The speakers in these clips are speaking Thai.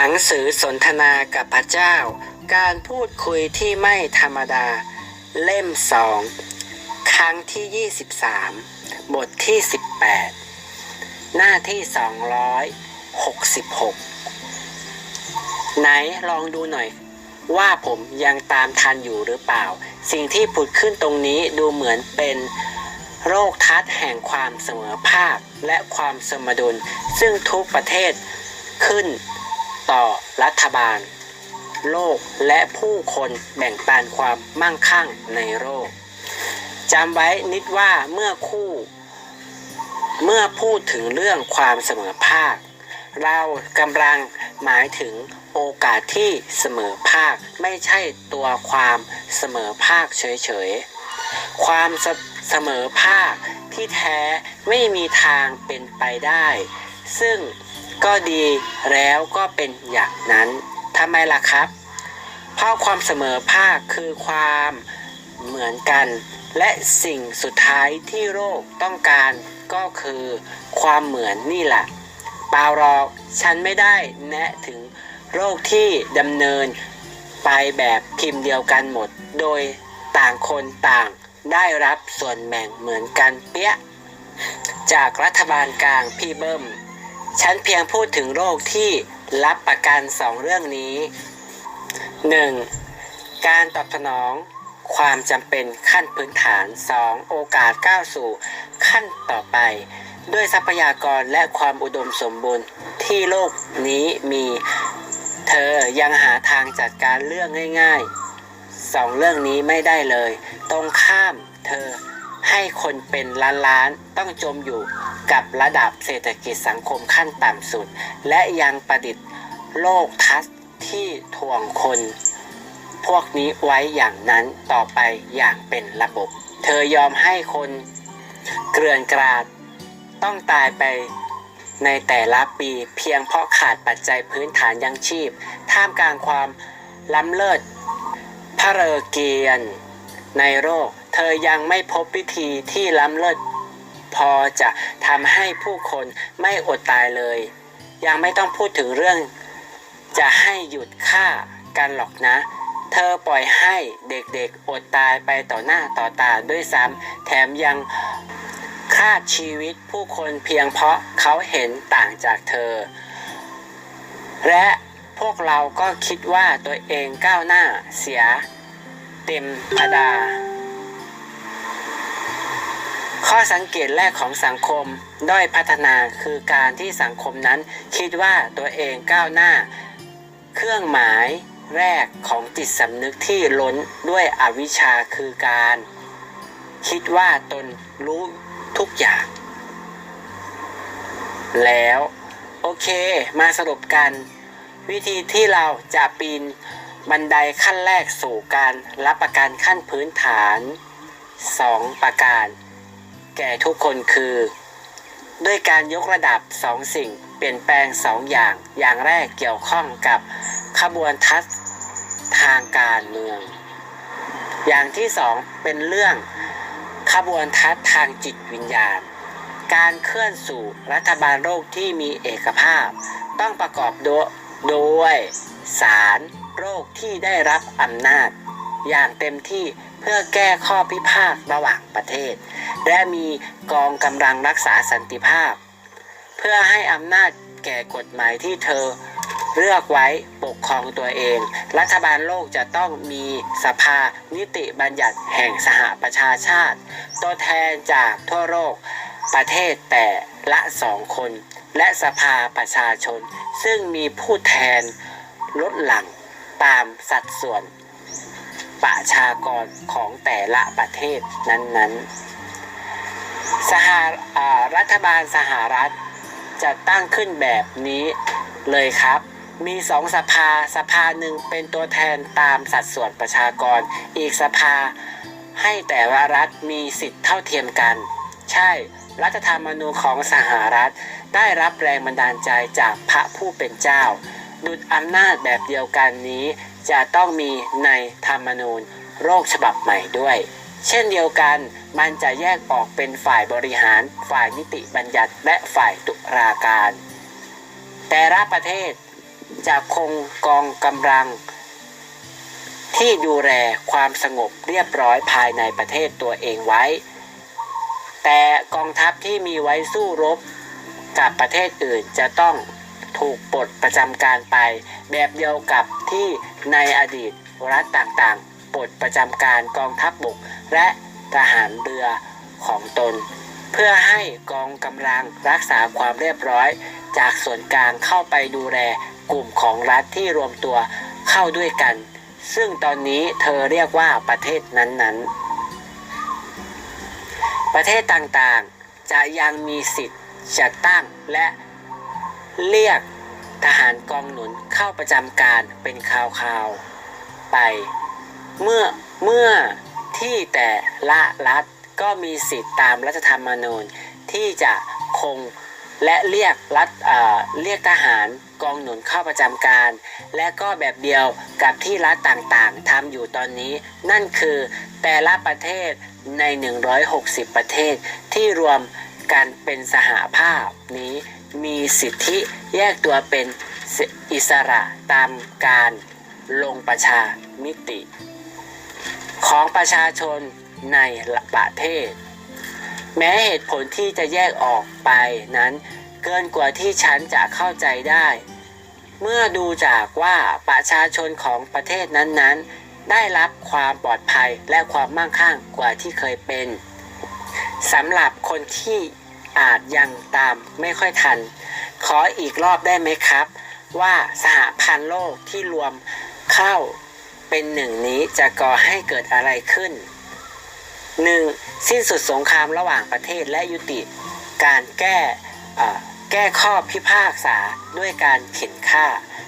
หนังสือสนทนากับพระเจ้า การพูดคุยที่ไม่ธรรมดา เล่มสองครั้งที่ 23 บทที่ 18 หน้าที่ 266 ไหนลองดูหน่อย ว่าผมยังตามทันอยู่หรือเปล่า สิ่งที่ผุดขึ้นตรงนี้ดูเหมือนเป็นโรคทัศแห่งความเสมอภาคและความสมดุล ซึ่งทุกประเทศขึ้น ต่อรัฐบาล โลกและผู้คนแบ่งปันความมั่งคั่งในโลกจำไว้นิดว่าเมื่อคู่ เมื่อพูดถึงเรื่องความเสมอภาค เรากำลังหมายถึงโอกาสที่เสมอภาคไม่ใช่ตัวความเสมอภาคเฉยๆ ความเสมอภาคที่แท้ไม่มีทางเป็นไปได้ ซึ่ง ก็ดีแล้วก็เป็นอย่างนั้นทำไมล่ะครับเพราะความเสมอภาคคือความเหมือนกัน และสิ่งสุดท้ายที่โลกต้องการก็คือความเหมือนนี่แหละเปล่าหรอกฉันไม่ได้แนะถึงโลกที่ดำเนินไปแบบพิมพ์เดียวกันหมด โดยต่างคนต่างได้รับส่วนแบ่งเหมือนกันเปี้ย จากรัฐบาลกลางพี่เบิ้ม ฉันเพียงพูดถึงโรคที่รับประกันสองเรื่องนี้ 1. การตอบสนองความจำเป็นขั้นพื้นฐาน 2. โอกาสก้าวสู่ขั้นต่อไป ด้วยทรัพยากรและความอุดมสมบูรณ์ที่โลกนี้มี เธอยังหาทางจัดการเรื่องง่ายๆสองเรื่องนี้ไม่ได้เลย ตรงข้ามเธอให้คนเป็นล้านๆต้องจมอยู่ กับระดับเศรษฐกิจสังคมขั้นต่ำสุด และยังประดิษฐ์โลกทัศน์ที่ถ่วงคน พวกนี้ไว้อย่างนั้นต่อไปอย่างเป็นระบบ เธอยอมให้คนเกลื่อนกราดต้องตายไปในแต่ละปีเพียงเพราะขาดปัจจัยพื้นฐานยังชีพ ท่ามกลางความล้ำเลิศพระเรเกียรติในโลกเธอยังไม่พบวิธีที่ล้ำเลิศ พอจะทำให้ผู้คนไม่อดตายเลย ยังไม่ต้องพูดถึงเรื่อง จะให้หยุดฆ่ากันหรอกนะ เธอปล่อยให้เด็กๆอดตายไปต่อหน้าต่อตาด้วยซ้ำแถมยังฆ่าชีวิตผู้คนเพียงเพราะเขาเห็นต่างจากเธอ และพวกเราก็คิดว่าตัวเองก้าวหน้าเสีย เต็มพดา ข้อสังเกตแรกของสังคมด้อยพัฒนาคือการที่สังคมนั้นคิดว่าตัวเองก้าวหน้า เครื่องหมายแรกของจิตสำนึกที่ล้นด้วยอวิชชาคือการ คิดว่าตนรู้ทุกอย่าง แล้วโอเคมาสรุปกัน วิธีที่เราจะปีนบันไดขั้นแรกสู่การรับประกันขั้นพื้นฐาน 2 ประการ แก่ทุกคนคือ ด้วยการยกระดับสองสิ่ง เปลี่ยนแปลงสองอย่าง อย่างแรกเกี่ยวข้องกับขบวนทัศน์ทางการเมือง อย่างที่สองเป็นเรื่องขบวนทัศน์ทางจิตวิญญาณ การเคลื่อนสู่รัฐบาลโลกที่มีเอกภาพ ต้องประกอบโดโดยสารโรคที่ได้รับอำนาจ อย่างเต็มที่เพื่อแก้ข้อพิพาทระหว่างประเทศ และมีกองกำลังรักษาสันติภาพ เพื่อให้อำนาจแก่กฎหมายที่เธอเลือกไว้ปกครองตัวเอง รัฐบาลโลกจะต้องมีสภานิติบัญญัติแห่งสหประชาชาติ ตัวแทนจากทั่วโลกประเทศแต่ละสองคน และสภาประชาชน ซึ่งมีผู้แทนลดหลั่งตามสัดส่วน ประชากรของแต่ละประเทศนั้นๆ สหรัฐบาลสหรัฐจะตั้งขึ้นแบบนี้เลยครับ มีสองสภา สภาหนึ่งเป็นตัวแทนตามสัดส่วนประชากร อีกสภาให้แต่ละรัฐมีสิทธิ์เท่าเทียมกัน ใช่ รัฐธรรมนูญของสหรัฐได้รับแรงบันดาลใจจากพระผู้เป็นเจ้า ดุจอำนาจแบบเดียวกันนี้ จะต้องมีในธรรมนูญโรคฉบับใหม่ด้วย เช่นเดียวกันมันจะแยกออกเป็นฝ่ายบริหาร ฝ่ายนิติบัญญัติและฝ่ายตุลาการ แต่ละประเทศจะคงกองกำลัง ที่ดูแลความสงบเรียบร้อยภายในประเทศตัวเองไว้ แต่กองทัพที่มีไว้สู้รบกับประเทศอื่นจะต้อง ถูกปลดประจำการไป แบบเดียวกับที่ในอดีตรัฐต่างๆปลดประจำการกองทัพบบก และทหารเรือของตน เพื่อให้กองกำลังรักษาความเรียบร้อย จากส่วนกลางเข้าไปดูแลกลุ่มของรัฐที่รวมตัวเข้าด้วยกัน ซึ่งตอนนี้เธอเรียกว่าประเทศนั้นๆ ประเทศต่างๆจะยังมีสิทธิ์จัดตั้งและ เรียกทหารกองหนุนเข้าประจำการเป็นคราวๆไป เมื่อเมื่อที่แต่ละรัฐก็มีสิทธิ์ตามรัฐธรรมนูญที่จะคงและเรียกรัฐเอ่อเรียกทหารกองหนุนเข้าประจำการ และก็แบบเดียวกับที่รัฐต่างๆทำอยู่ตอนนี้ นั่นคือแต่ละประเทศใน 160 ประเทศที่รวมกันเป็นสหภาพนี้ มีสิทธิแยกตัวเป็นอิสระตามการลงประชามิติ ของประชาชนในประเทศ แม้เหตุผลที่จะแยกออกไปนั้นเกินกว่าที่ฉันจะเข้าใจได้ เมื่อดูจากว่าประชาชนของประเทศนั้นๆ ได้รับความปลอดภัยและความมั่งคั่งกว่าที่เคยเป็นสำหรับคนที่ อาจยังตามไม่ค่อยทัน ขออีกรอบได้ไหมครับ ว่าสหพันธ์โลกที่รวมเข้าเป็นหนึ่งนี้จะก่อให้เกิดอะไรขึ้น 1. สิ้นสุดสงครามระหว่างประเทศและยุติ การแก้แก้ข้อพิพากษาด้วยการเข็นฆ่า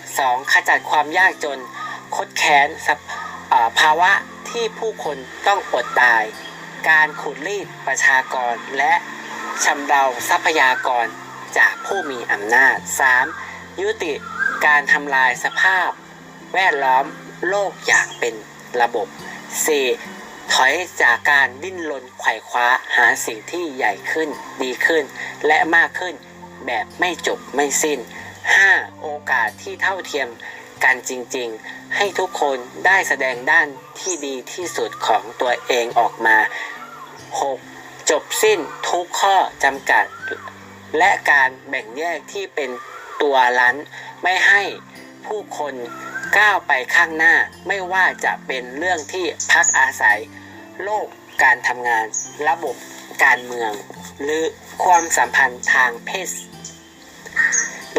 2. ขจัดความยากจน คดแค้นภาวะที่ผู้คนต้องอดตาย การขูดรีดประชากรและ ชำเราทรัพยากรจากผู้มีอำนาจ 3. ยุติการทำลายสภาพ แวดล้อมโลกอย่างเป็นระบบ 4. ถอยจากการดิ้นรนไขว่คว้าหาสิ่งที่ใหญ่ขึ้นดีขึ้น และมากขึ้นแบบไม่จบไม่สิ้น 5. โอกาสที่เท่าเทียมกันจริงๆ ให้ทุกคนได้แสดงด้านที่ดีที่สุดของตัวเองออกมา 6. จบสิ้นทุกข้อจำกัด และการแบ่งแยกที่เป็นตัวลั้น ไม่ให้ผู้คนก้าวไปข้างหน้าไม่ว่าจะเป็นเรื่องที่พักอาศัย โลกการทำงาน ระบบการเมือง หรือความสัมพันธ์ทางเพศ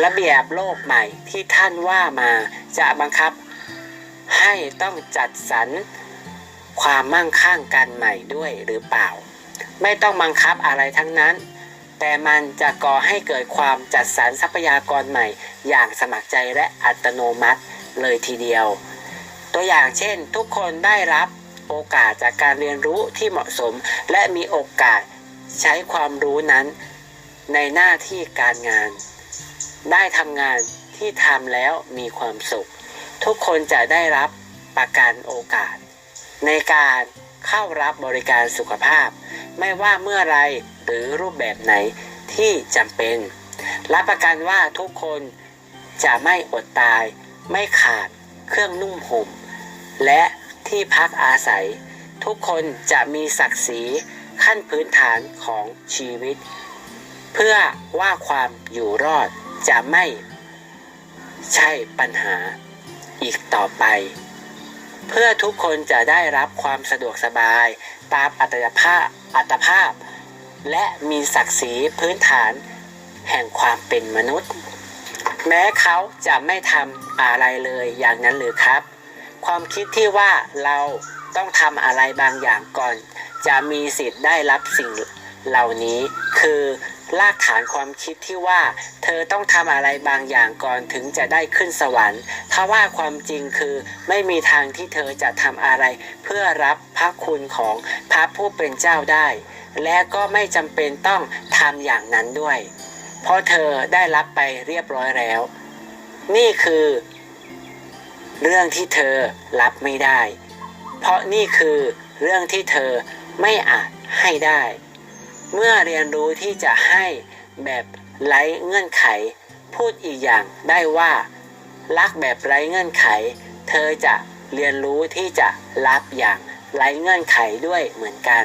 ระเบียบโลกใหม่ที่ท่านว่ามาจะบังคับ ให้ต้องจัดสรรความมั่งคั่งกันใหม่ด้วยหรือเปล่า ไม่ต้องบังคับอะไรทั้งนั้น แต่มันจะก่อให้เกิดความจัดสรรทรัพยากรใหม่ อย่างสมัครใจและอัตโนมัติเลยทีเดียว ตัวอย่างเช่น ทุกคนได้รับโอกาสจากการเรียนรู้ที่เหมาะสม และมีโอกาสใช้ความรู้นั้น ในหน้าที่การงาน ได้ทำงานที่ทำแล้วมีความสุข ทุกคนจะได้รับประกันโอกาส ในการ เข้ารับบริการสุขภาพ ไม่ว่าเมื่อไรหรือรูปแบบไหนที่จำเป็น รับประกันว่าทุกคนจะไม่อดตาย ไม่ขาด เครื่องนุ่มห่ม และที่พักอาศัย ทุกคนจะมีศักดิ์ศรีขั้นพื้นฐานของชีวิต เพื่อว่าความอยู่รอดจะไม่ใช่ปัญหาอีกต่อไป เพื่อทุกคนจะได้รับความสะดวกสบาย ตามอัตยภาพอัตภาพ และมีศักดิ์ศรีพื้นฐานแห่งความเป็นมนุษย์ แม้เขาจะไม่ทำอะไรเลยอย่างนั้นหรือครับ ความคิดที่ว่าเราต้องทำอะไรบางอย่างก่อน จะมีสิทธิ์ได้รับสิ่งเหล่านี้คือ รากฐานความคิดที่ว่า เธอต้องทำอะไรบางอย่างก่อนถึงจะได้ขึ้นสวรรค์ถ้าว่าความจริงคือไม่มีทางที่เธอจะทำอะไร เพื่อรับพระคุณของพระผู้เป็นเจ้าได้ และก็ไม่จำเป็นต้องทำอย่างนั้นด้วย เพราะเธอได้รับไปเรียบร้อยแล้ว นี่คือ เรื่องที่เธอรับไม่ได้ เพราะนี่คือเรื่องที่เธอไม่อาจให้ได้ เมื่อเรียนรู้ที่จะให้แบบไร้เงื่อนไข พูดอีกอย่างได้ว่า รักแบบไร้เงื่อนไข เธอจะเรียนรู้ที่จะรับอย่างไร้เงื่อนไขด้วยเหมือนกัน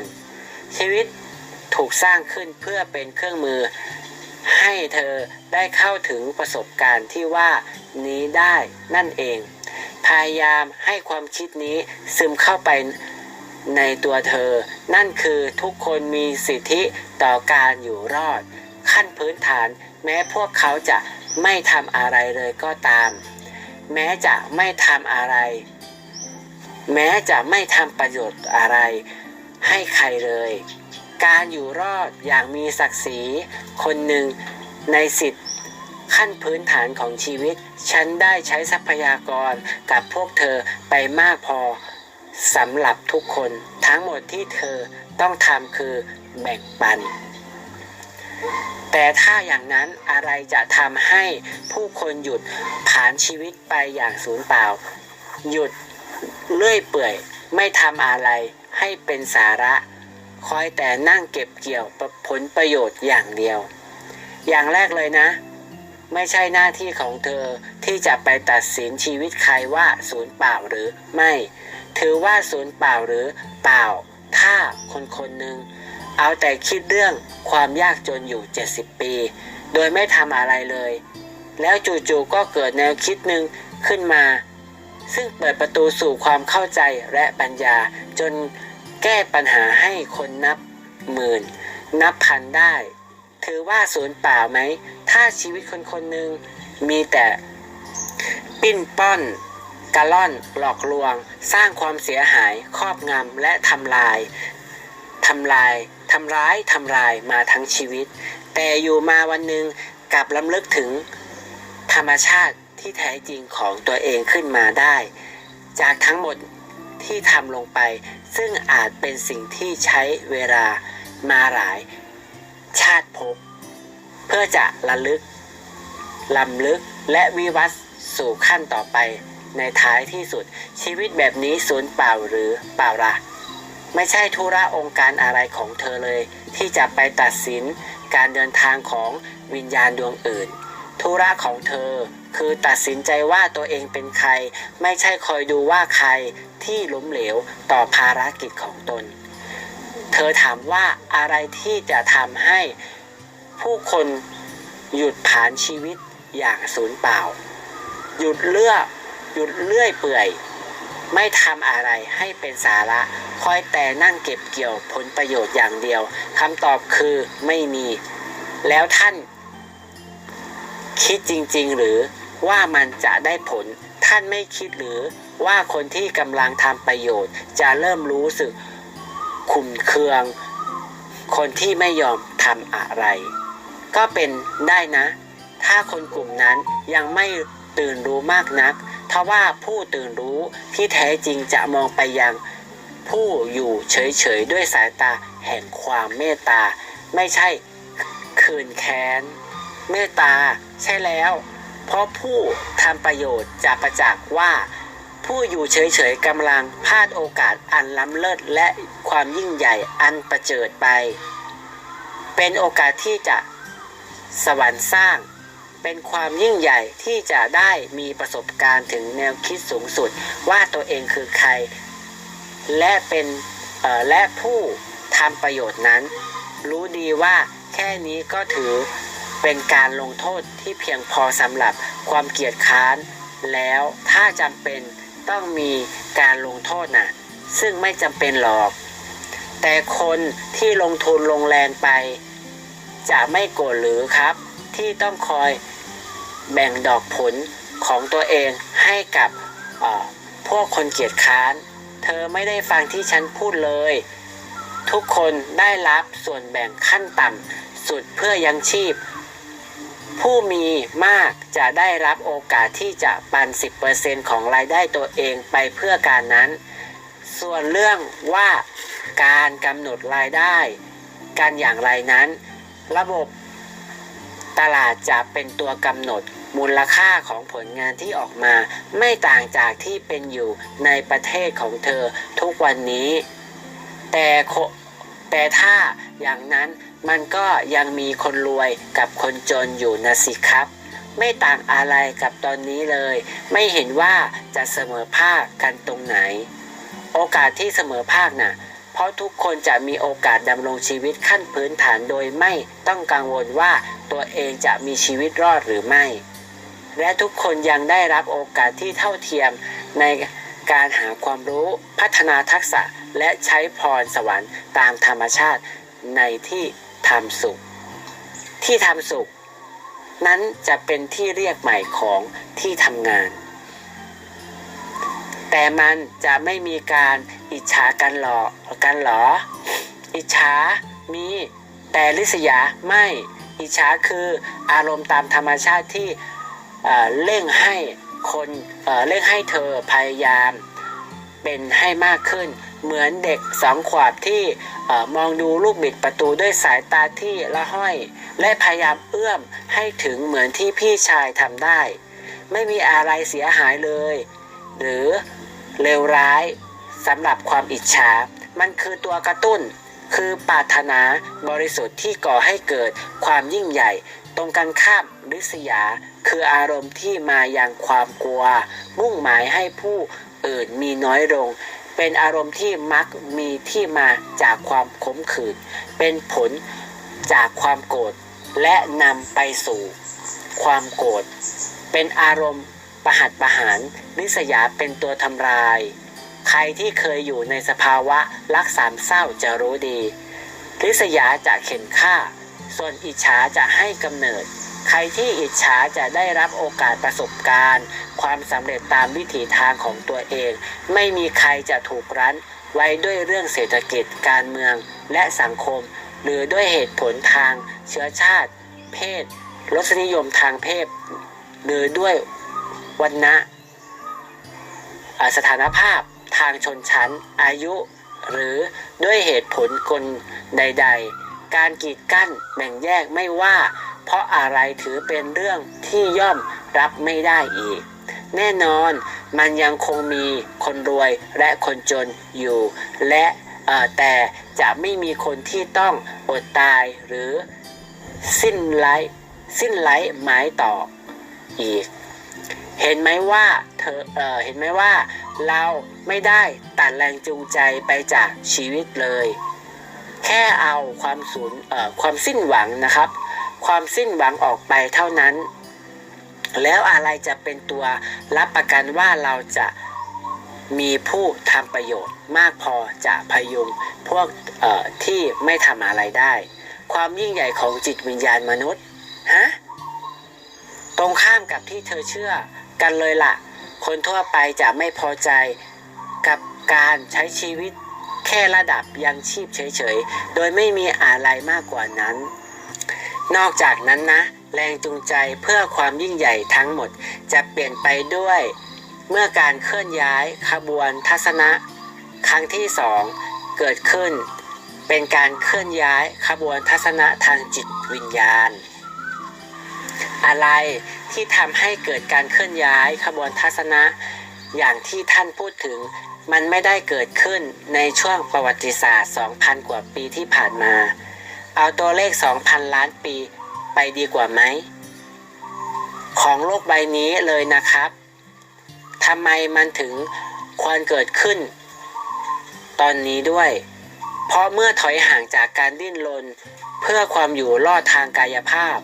ชีวิตถูกสร้างขึ้นเพื่อเป็นเครื่องมือ ให้เธอได้เข้าถึงประสบการณ์ที่ว่านี้ได้นั่นเอง พยายามให้ความคิดนี้ซึมเข้าไป ในตัวเธอ นั่นคือทุกคนมีสิทธิต่อการอยู่รอด ขั้นพื้นฐานแม้พวกเขาจะไม่ทำอะไรเลยก็ตาม แม้จะไม่ทำอะไร แม้จะไม่ทำประโยชน์อะไรให้ใครเลย การอยู่รอดอย่างมีศักดิ์ศรีคนหนึ่งในสิทธิขั้นพื้นฐานของชีวิต ฉันได้ใช้ทรัพยากรกับพวกเธอไปมากพอ สำหรับทุกคนทั้งหมดที่เธอต้องทำคือแบ่งปัน แต่ถ้าอย่างนั้นอะไรจะทำให้ผู้คนหยุดผ่านชีวิตไปอย่างสูญเปล่า หยุดเลื่อยเปื่อยไม่ทำอะไรให้เป็นสาระ คอยแต่นั่งเก็บเกี่ยวผลประโยชน์อย่างเดียว อย่างแรกเลยนะ ไม่ใช่หน้าที่ของเธอที่จะไปตัดสินชีวิตใครว่าศูนย์เปล่าหรือไม่ ถือว่าศูนย์เปล่าหรือเปล่า ถ้าคนคนหนึ่งเอาแต่คิดเรื่องความยากจนอยู่ 70 ปี โดยไม่ทำอะไรเลย แล้วจู่ๆก็เกิดแนวคิดหนึ่งขึ้นมา ซึ่งเปิดประตูสู่ความเข้าใจและปัญญา จนแก้ปัญหาให้คนนับหมื่น นับพันได้ ถือว่าศูนย์เปล่าไหม ถ้าชีวิตคนคนหนึ่งมีแต่ปิ้นป้อน กะล่อนหลอกลวง สร้างความเสียหาย ครอบงำและทำลายทำลายทำร้ายทำลายมาทั้งชีวิต แต่อยู่มาวันหนึ่งกลับล้ำลึกถึงธรรมชาติที่แท้จริงของตัวเองขึ้นมาได้ จากทั้งหมดที่ทำลงไป ซึ่งอาจเป็นสิ่งที่ใช้เวลามาหลาย ชาติภพเพื่อจะระลึกลำลึกและวิวัฒน์สู่ขั้นต่อไป ในท้ายที่สุด ชีวิตแบบนี้สูญเปล่าหรือเปล่าละไม่ใช่ธุระองค์การอะไรของเธอเลย ที่จะไปตัดสินการเดินทางของวิญญาณดวงอื่น ธุระของเธอคือตัดสินใจว่าตัวเองเป็นใคร ไม่ใช่คอยดูว่าใครที่ล้มเหลวต่อภารกิจของตน เธอถามว่าอะไรที่จะทำให้ผู้คนหยุดผ่านชีวิตอย่างสูญเปล่า หยุดเลือก หยุดเลื่อยเปื่อย ไม่ทำอะไรให้เป็นสาระ คอยแต่นั่งเก็บเกี่ยวผลประโยชน์อย่างเดียวคำตอบคือไม่มี แล้วท่าน คิดจริง ๆ หรือว่ามันจะได้ผล ท่านไม่คิดหรือว่าคนที่กำลังทำประโยชน์ จะเริ่มรู้สึกขุ่นเคือง คนที่ไม่ยอมทำอะไร ก็เป็นได้นะ ถ้าคนกลุ่มนั้นยังไม่ตื่นรู้มากนัก ทว่าผู้ตื่นรู้ที่แท้จริงจะมองไปยัง ผู้อยู่เฉยๆด้วยสายตาแห่งความเมตตา ไม่ใช่คืนแค้น เมตตาใช่แล้ว เพราะผู้ทำประโยชน์จะประจักษ์ว่า ผู้อยู่เฉยๆกำลังพลาดโอกาสอันล้ำเลิศและความยิ่งใหญ่อันประเจิดไป เป็นโอกาสที่จะสวรรค์สร้าง เป็นความยิ่งใหญ่ที่จะได้มีประสบการณ์ถึงแนวคิดสูงสุด ว่าตัวเองคือใคร และเป็นและผู้ทำประโยชน์นั้น รู้ดีว่าแค่นี้ก็ถือเป็นการลงโทษที่เพียงพอสำหรับความเกียจค้าน แล้วถ้าจำเป็นต้องมีการลงโทษนะ่ะ ซึ่งไม่จำเป็นหรอก แต่คนที่ลงทุนลงแรงไป จะไม่โกรธหรือครับ ที่ต้องคอย แบ่งดอกผลของตัวเองให้กับพวกคนเกียจค้าน เธอไม่ได้ฟังที่ฉันพูดเลย ทุกคนได้รับส่วนแบ่งขั้นต่ำสุดเพื่อยังชีพ ผู้มีมากจะได้รับโอกาสที่จะปัน 10%ของรายได้ตัวเองไปเพื่อการนั้น ส่วนเรื่องว่าการกำหนดรายได้กันอย่างไรนั้น ระบบ ตลาดจะเป็นตัวกำหนดมูลค่าของผลงานที่ออกมา ไม่ต่างจากที่เป็นอยู่ในประเทศของเธอทุกวันนี้ แต่แต่ถ้าอย่างนั้นมันก็ยังมีคนรวยกับคนจนอยู่นะสิครับ ไม่ต่างอะไรกับตอนนี้เลย ไม่เห็นว่าจะเสมอภาคกันตรงไหน โอกาสที่เสมอภาคน่ะ เพราะทุกคนจะมีโอกาสดำรงชีวิตขั้นพื้นฐานโดยไม่ต้องกังวลว่าตัวเองจะมีชีวิตรอดหรือไม่ และทุกคนยังได้รับโอกาสที่เท่าเทียมในการหาความรู้พัฒนาทักษะและใช้พรสวรรค์ตามธรรมชาติในที่ทำสุข ที่ทำสุข นั้นจะเป็นที่เรียกใหม่ของที่ทำงาน แต่มันจะไม่มีการ อิจฉากันหรอกันหรอ อิจฉามี แต่ลิษยาไม่ อิจฉาคืออารมณ์ตามธรรมชาติที่เอ่อเร่งให้คนเอ่อเร่งให้เธอพยายามเป็นให้มากขึ้น เหมือนเด็กสองขวบที่มองดูลูกบิดประตูด้วยสายตาที่ละห้อย และพยายามเอื้อมให้ถึงเหมือนที่พี่ชายทำได้ ไม่มีอะไรเสียหายเลย หรือเลวร้าย สำหรับความอิจฉา มันคือตัวกระตุ้น คือปรารถนาบริสุทธิ์ที่ก่อให้เกิดความยิ่งใหญ่ ตรงกันข้ามริษยา คืออารมณ์ที่มาอย่างความกลัว มุ่งหมายให้ผู้อื่นมีน้อยลง เป็นอารมณ์ที่มักมีที่มาจากความขมขื่นเป็นผลจากความโกรธและนำไปสู่ความโกรธเป็นอารมณ์ประหัตประหารริษยาเป็นตัวทำลาย ใครที่เคยอยู่ในสภาวะรักสามเศร้าจะรู้ดีริษยาจะเข็นฆ่า ส่วนอิจฉาจะให้กำเนิด ใครที่อิจฉาจะได้รับโอกาสประสบการณ์ ความสำเร็จตามวิถีทางของตัวเอง ไม่มีใครจะถูกรั้นไว้ด้วยเรื่องเศรษฐกิจการเมืองและสังคม หรือด้วยเหตุผลทางเชื้อชาติ เพศรสนิยมทางเพศ หรือด้วยวันนะสถานภาพ ทางชนชั้น อายุ หรือด้วยเหตุผลกลใด ๆ การกีดกั้นแบ่งแยกไม่ว่า เพราะอะไรถือเป็นเรื่องที่ย่อมรับไม่ได้อีก แน่นอนมันยังคงมีคนรวยและคนจนอยู่ และแต่จะไม่มีคนที่ต้องอดตายหรือสิ้นไร้สิ้นไร้หมายต่ออีก เห็นไหมว่าเธอเออเห็นไหมว่า เราไม่ได้ตัดแรงจูงใจไปจากชีวิตเลย แค่เอาความสูญเอ่อความสิ้นหวังนะครับ ความสิ้นหวังออกไปเท่านั้น แล้วอะไรจะเป็นตัวรับประกันว่าเราจะมีผู้ทำประโยชน์มากพอจะพยุงพวกเอ่อที่ไม่ทำอะไรได้ ความยิ่งใหญ่ของจิตวิญญาณมนุษย์ฮะตรงข้ามกับที่เธอเชื่อกันเลยล่ะ คนทั่วไปจะไม่พอใจกับการใช้ชีวิตแค่ระดับยังชีพเฉยๆ โดยไม่มีอะไรมากกว่านั้น นอกจากนั้นนะ แรงจูงใจเพื่อความยิ่งใหญ่ทั้งหมดจะเปลี่ยนไปด้วย เมื่อการเคลื่อนย้ายขบวนทัศนะ ครั้งที่สองเกิดขึ้น เป็นการเคลื่อนย้ายขบวนทัศนะทางจิตวิญญาณ อะไรที่ทำให้เกิดการเคลื่อนย้ายขบวนทัศนะ อย่างที่ท่านพูดถึงมันไม่ได้เกิดขึ้นในช่วงประวัติศาสตร์ 2,000 กว่าปีที่ผ่านมา เอาตัวเลข 2,000 ล้านปีไปดีกว่าไหม ของโลกใบนี้เลยนะครับทำไมมันถึงควรเกิดขึ้น ตอนนี้ด้วย เพราะเมื่อถอยห่างจากการดิ้นรนเพื่อความอยู่รอดทางกายภาพ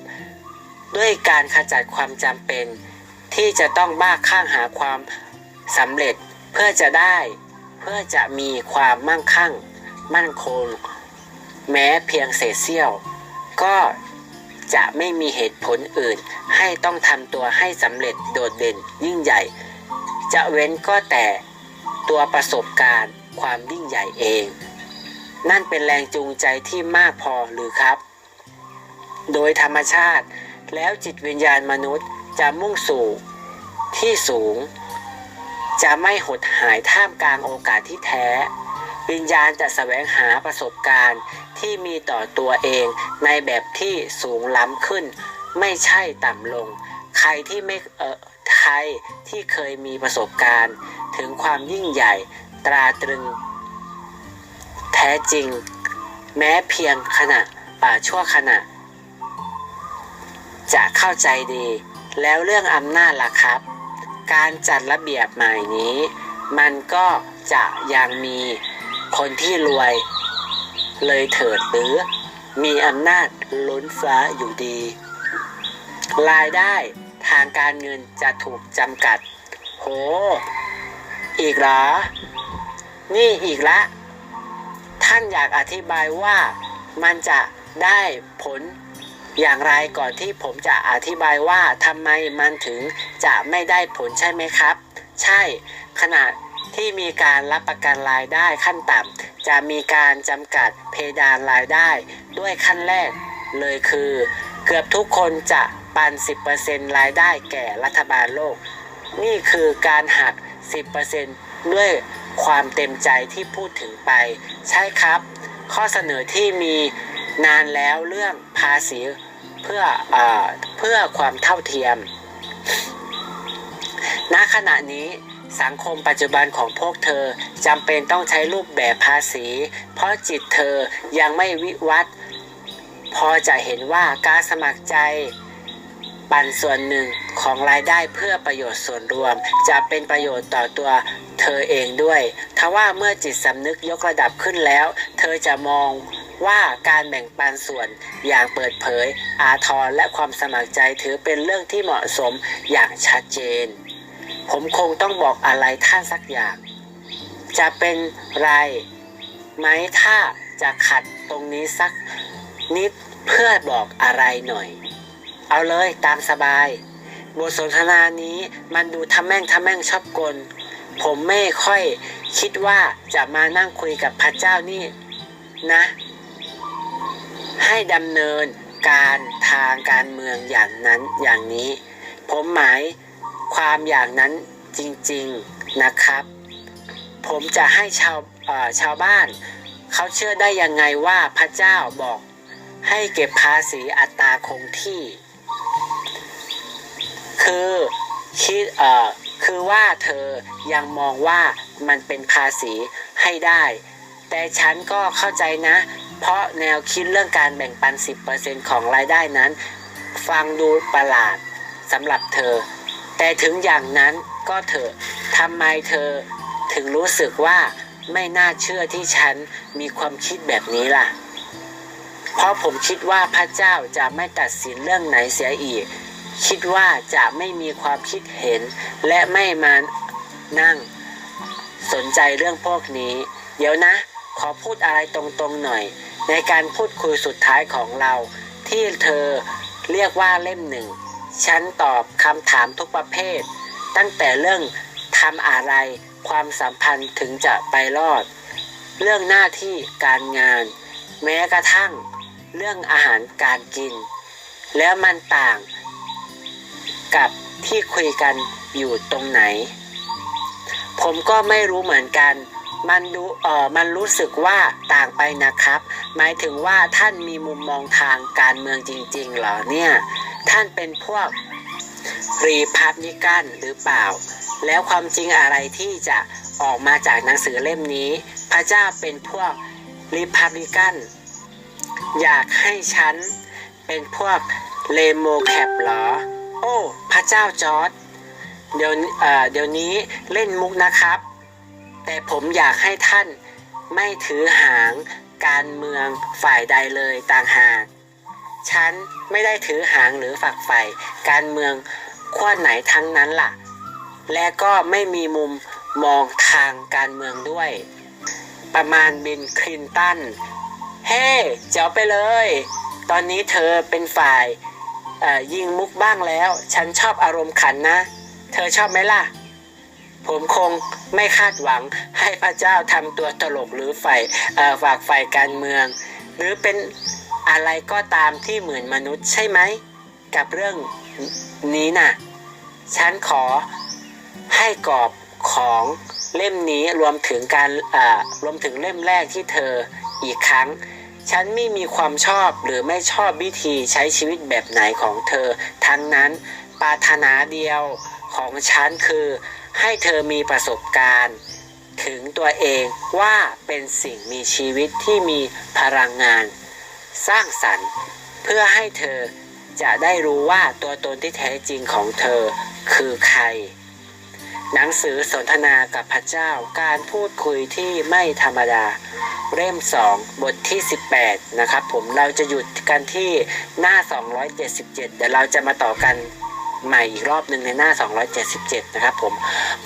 ด้วยการขจัดความจำเป็น ที่จะต้องบ้าข้างหาความสำเร็จเพื่อจะได้ เพื่อจะมีความมั่งคั่ง มั่นคง แม้เพียงเศษเสี้ยว ก็จะไม่มีเหตุผลอื่น ให้ต้องทำตัวให้สำเร็จโดดเด่นยิ่งใหญ่ จะเว้นก็แต่ตัวประสบการณ์ความยิ่งใหญ่เอง นั่นเป็นแรงจูงใจที่มากพอหรือครับ โดยธรรมชาติ แล้วจิตวิญญาณมนุษย์จะมุ่งสู่ที่สูง จะไม่หดหายท่ามกลางโอกาสที่แท้ วิญญาณจะแสวงหาประสบการณ์ที่มีต่อตัวเองในแบบที่สูงล้ำขึ้น ไม่ใช่ต่ำลง ใครที่ไม่เออใครที่เคยมีประสบการณ์ ถึงความยิ่งใหญ่ตราตรึง แท้จริง แม้เพียงขณะอ่าชั่วขณะ จะเข้าใจดี แล้วเรื่องอำนาจล่ะครับ การจัดระเบียบใหม่นี้ มันก็จะยังมีคนที่รวย เลยเถิดหรือ มีอำนาจล้นฟ้าอยู่ดี รายได้ทางการเงินจะถูกจำกัด โห อีกเหรอ นี่อีกละ ท่านอยากอธิบายว่ามันจะได้ผล อย่างไรก่อนที่ผมจะอธิบายว่าทำไมมันถึงจะไม่ได้ผลใช่ไหมครับ ใช่ ขณะที่มีการรับประกันรายได้ขั้นต่ำจะมีการจำกัดเพดานรายได้ ด้วยขั้นแรก เลยคือ เกือบทุกคนจะปัน 10%รายได้แก่รัฐบาลโลก นี่คือการหัก 10%ด้วยความเต็มใจที่พูดถึงไป ใช่ครับ ข้อเสนอที่มี นานแล้วเรื่องภาษีเพื่อเออเพื่อความเท่าเทียม ณ ขณะนี้สังคมปัจจุบันของพวกเธอจำเป็นต้องใช้รูปแบบภาษี เพราะจิตเธอยังไม่วิวัฒน์พอจะเห็นว่าการสมัครใจปันส่วนหนึ่งของรายได้เพื่อประโยชน์ส่วนรวม จะเป็นประโยชน์ต่อตัวเธอเองด้วยทว่าเมื่อจิตสำนึกยกระดับขึ้นแล้ว เธอจะมอง ว่าการแบ่งปันส่วนอย่างเปิดเผย อาทรและความสมัครใจถือเป็นเรื่องที่เหมาะสมอย่างชัดเจน ผมคงต้องบอกอะไรท่านสักอย่าง จะเป็นไรไหมถ้าจะขัดตรงนี้สักนิดเพื่อบอกอะไรหน่อย เอาเลยตามสบาย บทสนทนานี้มันดูทำแม่งทำแม่งชอบกล ผมไม่ค่อยคิดว่าจะมานั่งคุยกับพระเจ้านี่นะ ให้ดำเนินการทางการเมืองอย่างนั้นอย่างนี้ ผมหมายความอย่างนั้นจริงๆนะครับ ผมจะให้ชาวชาวบ้าน เขาเชื่อได้ยังไงว่าพระเจ้าบอกให้เก็บภาษีอัตราคงที่ คือคิดเอ่อคือว่าเธอยังมองว่ามันเป็นภาษีให้ได้ แต่ฉันก็เข้าใจนะ เพราะแนวคิดเรื่องการแบ่งปัน 10%ของรายได้นั้น ฟังดูประหลาดสำหรับเธอ แต่ถึงอย่างนั้นก็เถอะทำไมเธอถึงรู้สึกว่าไม่น่าเชื่อที่ฉันมีความคิดแบบนี้ล่ะ เพราะผมคิดว่าพระเจ้าจะไม่ตัดสินเรื่องไหนเสียอีก คิดว่าจะไม่มีความคิดเห็น และไม่มานั่ง สนใจเรื่องพวกนี้ เดี๋ยวนะ ขอพูดอะไรตรงๆหน่อย ในการพูดคุยสุดท้ายของเรา ที่เธอเรียกว่าเล่มหนึ่ง ฉันตอบคำถามทุกประเภท ตั้งแต่เรื่องทำอะไรความสัมพันธ์ถึงจะไปรอด เรื่องหน้าที่การงาน แม้กระทั่ง เรื่องอาหารการกิน แล้วมันต่าง กับที่คุยกันอยู่ตรงไหน ผมก็ไม่รู้เหมือนกัน มันดูเออมันรู้สึกว่าต่างไปนะครับ หมายถึงว่าท่านมีมุมมองทางการเมืองจริงๆเหรอเนี่ย ท่านเป็นพวกรีพับลิกันหรือเปล่า แล้วความจริงอะไรที่จะออกมาจากหนังสือเล่มนี้ พระเจ้าเป็นพวกรีพับลิกันอยากให้ฉันเป็นพวกเลโมแคปหรอ โอ้ พระเจ้าจอร์ดเดี๋ยวเอ่อเดี๋ยวนี้เล่นมุกนะครับ แต่ผมอยากให้ท่านไม่ถือหางการเมืองฝ่ายใดเลยต่างหาก ฉันไม่ได้ถือหางหรือฝักใฝ่การเมืองขั้วไหนทั้งนั้นล่ะ และก็ไม่มีมุมมองทางการเมืองด้วย ประมาณบินคลินตัน เฮ้เจ๋วไปเลย ตอนนี้เธอเป็นฝ่ายยิงมุกบ้างแล้ว ฉันชอบอารมณ์ขันนะ เธอชอบไหมล่ะ ผมคงไม่คาดหวังให้พระเจ้าทำตัวตลกหรือฝ่ายฝากฝ่ายการเมือง หรือเป็นอะไรก็ตามที่เหมือนมนุษย์ใช่ไหม กับเรื่องนี้น่ะ ฉันขอให้กรอบของเล่มนี้รวมถึงการรวมถึงเล่มแรกที่เธออีกครั้ง ฉันไม่มีความชอบหรือไม่ชอบวิธีใช้ชีวิตแบบไหนของเธอ ทั้งนั้นปรารถนาเดียวของฉันคือ ให้เธอมีประสบการณ์ ถึงตัวเองว่าเป็นสิ่งมีชีวิตที่มีพลังงาน สร้างสรรค์ เพื่อให้เธอจะได้รู้ว่าตัวตนที่แท้จริงของเธอคือใคร หนังสือสนทนากับพระเจ้าการพูดคุยที่ไม่ธรรมดา เล่ม 2 บทที่ 18 นะครับผมเราจะหยุดกันที่หน้า 277 เดี๋ยวเราจะมาต่อกัน ใหม่อีกรอบหนึ่งในหน้า 277 นะครับผม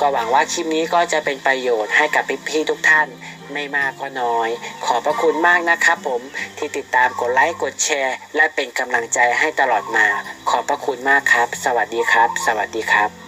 ก็หวังว่าคลิปนี้ก็จะเป็นประโยชน์ให้กับพี่ๆทุกท่านไม่มากก็น้อย ขอบพระคุณมากนะครับผมที่ติดตามกดไลค์กดแชร์ และเป็นกำลังใจให้ตลอดมา ขอบพระคุณมากครับ สวัสดีครับ สวัสดีครับ